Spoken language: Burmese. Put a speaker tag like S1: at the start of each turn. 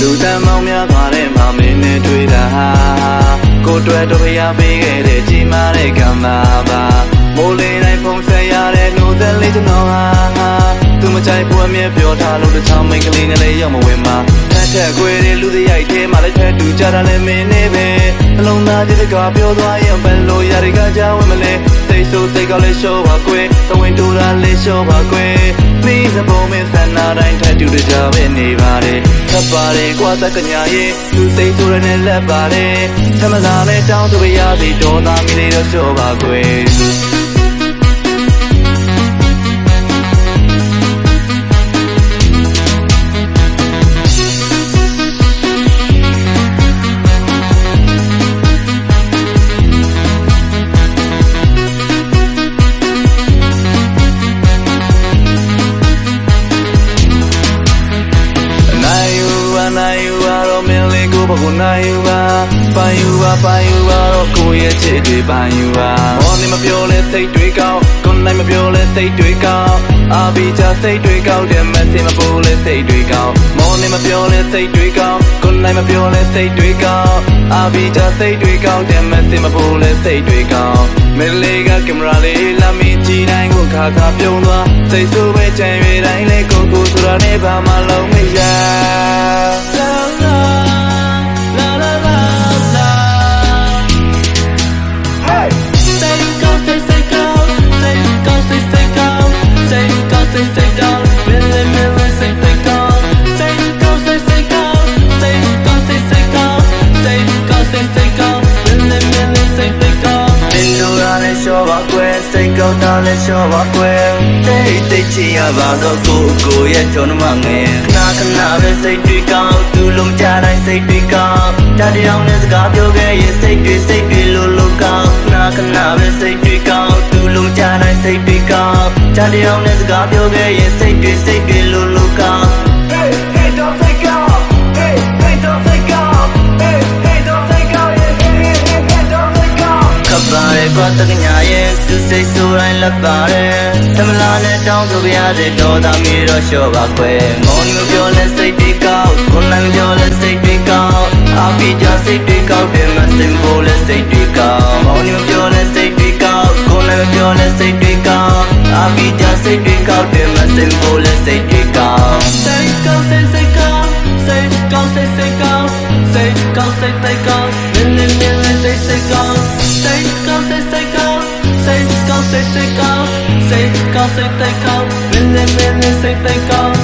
S1: လူတမ်းမောင်းများသွားတဲ့မောင်မင်းနဲ့တွေ့တာဟာကိုယ်တွေ့တော့ဖျားပေးခဲ့တဲ့ကြီးမားတဲ့ကံပါပါမိုးလေးတိုင်းဖုံးဆက်ရတဲ့နှိုးသက်လေးကျွန်တော်ဟာသူမကြိုက်ဘူးအမြဲပြောထားလို့တစ်ချောင်းမိန်းကလေးနဲ့လည်းရောက်မဝင်မှာထက်ထက်ခွေတဲ့လူစရိုက်ထဲမှာလည်းထက်တူကြတာလည်းမင်းနေပဲအလုံးသားကြီးစကားပြောသွားရင်ဘယ်လိုရည်ကကြောင်းဝင်မလဲသိဆိုစိတ်က လည်းရှော့ပါကွယ်တဝင်းတူတာလေးရှော့ပါကွယ်မိစပုံမင်းဆန္ဒတိုင်းထက်တူကြပဲနေပါတယ်ခပ်ပါတယ်ကွာတက်ကညာရဲ့သူစိတ်ဆိုရနဲ့လက်ပါတယ်သမလာနဲ့တောင်းဆိုရစီတော်သားမိလေးတော့ရှော့ပါကွယ် နိုင်ယူပါတော့မင်းလေးကိုဘကုနိုင်ယူပါပိုင်ယူပါပိုင်ယူပါတော့ကိုယ့်ရဲ့ချစ်တွေပိုင်ယူပါဟောနေမပြောလဲစိတ်တွေကောင်းကိုယ်နိုင်မပြောလဲစိတ်တွေကောင်းအာဘီချာစိတ်တွေကောင်းတယ်မစင်မပိုးလဲစိတ်တွေကောင်းမောနေမပြောလဲစိတ်တွေကောင်းကိုယ်နိုင်မပြောလဲစိတ်တွေကောင်းအာဘီချာစိတ်တွေကောင်းတယ်မစင်မပိုးလဲစိတ်တွေကောင်းမင်းလေးကကင်မရာလေးလာမင်းကြည့်တိုင်းကိုခါခါပြုံးသွားစိတ်ဆိုးပဲချင်ရတိုင်းလဲကိုကိုဆိုတာနဲ့ဘာမှလုံးမရ တ်ကောင်းတာလည်းရှော့ပါကွယ်တိတ်တိတ်ချင်ရပါတော့ကိုကိုရဲ့ချုံမငယ်ခဏခဏပဲစိတ်တွေကောင်းသူလုံးကြတိုင်းစိတ်တွေကောင်းတတရားနဲ့စကားပြောခဲ့ရင်စိတ်တွေစိတ်တွေလို့လို့ကောင်းခဏခဏပဲစိတ်တွေကောင်းသူလုံးကြတိုင်းစိတ်တွေကောင်းတတရားနဲ့စကားပြောခဲ့ရင်စိတ်တွေစိတ်တွေလို့လို့ကောင်း ခပ်ပါရဲ့ကွာတကညာရဲ့သူစိတ်ဆိုတိုင်းလက်ပါတယ်သမလာနဲ့တောင်းဆိုပြရစေတော်သားမီတော့လျှော့ပါခွဲမောင်မျိုးပြောလဲစိတ်တွေကောက်ကိုနိုင်ပြောလဲစိတ်တွေကောက်အပီကြစိတ်တွေကောက်တယ်မစင်ဖို့လဲစိတ်တွေကောက်မောင်မျိုးပြောလဲစိတ်တွေကောက်ကိုနိုင်ပြောလဲစိတ်တွေကောက်အပီကြစိတ်တွေကောက်တယ်မစင်ဖို့လဲစိတ်တွေကောက်
S2: Say go, say, say go, စိတ်စိတ်ကောင်းစိတ်ကောင်းစိတ်တိတ်ကောင်းမင်းလည်းမင်းလည်းစိတ်တိတ်ကောင်း